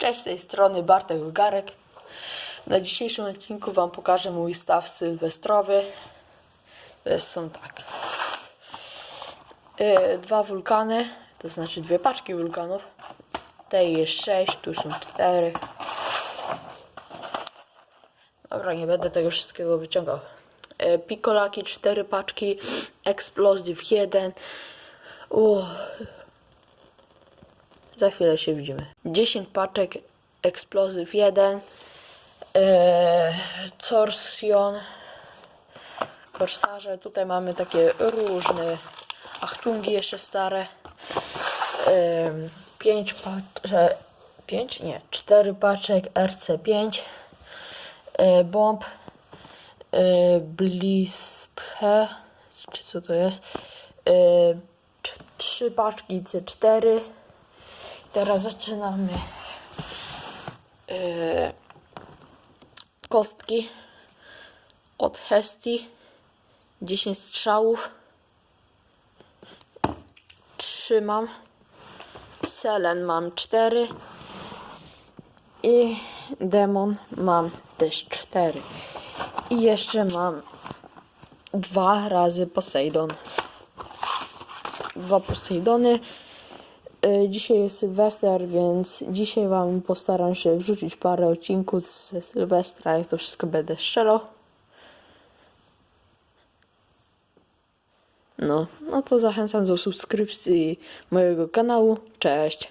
Cześć z tej strony Bartek Garek. Na dzisiejszym odcinku Wam pokażę mój staw sylwestrowy. To jest, są tak. Yy, dwa wulkany, to znaczy dwie paczki wulkanów. Tej jest sześć, tu są cztery. Dobra, nie będę tego wszystkiego wyciągał. Yy, Pikolaki cztery paczki, Explosive 1. Uff. Za chwilę się widzimy. 10 paczek Explosive 1. Eee, Corsion. Korsarze. Tutaj mamy takie różne Achtungi jeszcze stare. 5 paczek. 5? Nie, 4 paczek RC5. E, bomb. E, Blisthe. Czy co to jest? E, 3 paczki C4. Teraz zaczynamy. E, kostki od Hesti. 10 strzałów. Trzymam. Selen mam 4 i Demon mam też 4 i jeszcze mam dwa razy Poseidon. Dwa Poseidony Dzisiaj jest Sylwester, więc dzisiaj Wam postaram się wrzucić parę odcinków z Sylwestra, jak to wszystko będę strzelał. No, no to zachęcam do subskrypcji mojego kanału. Cześć!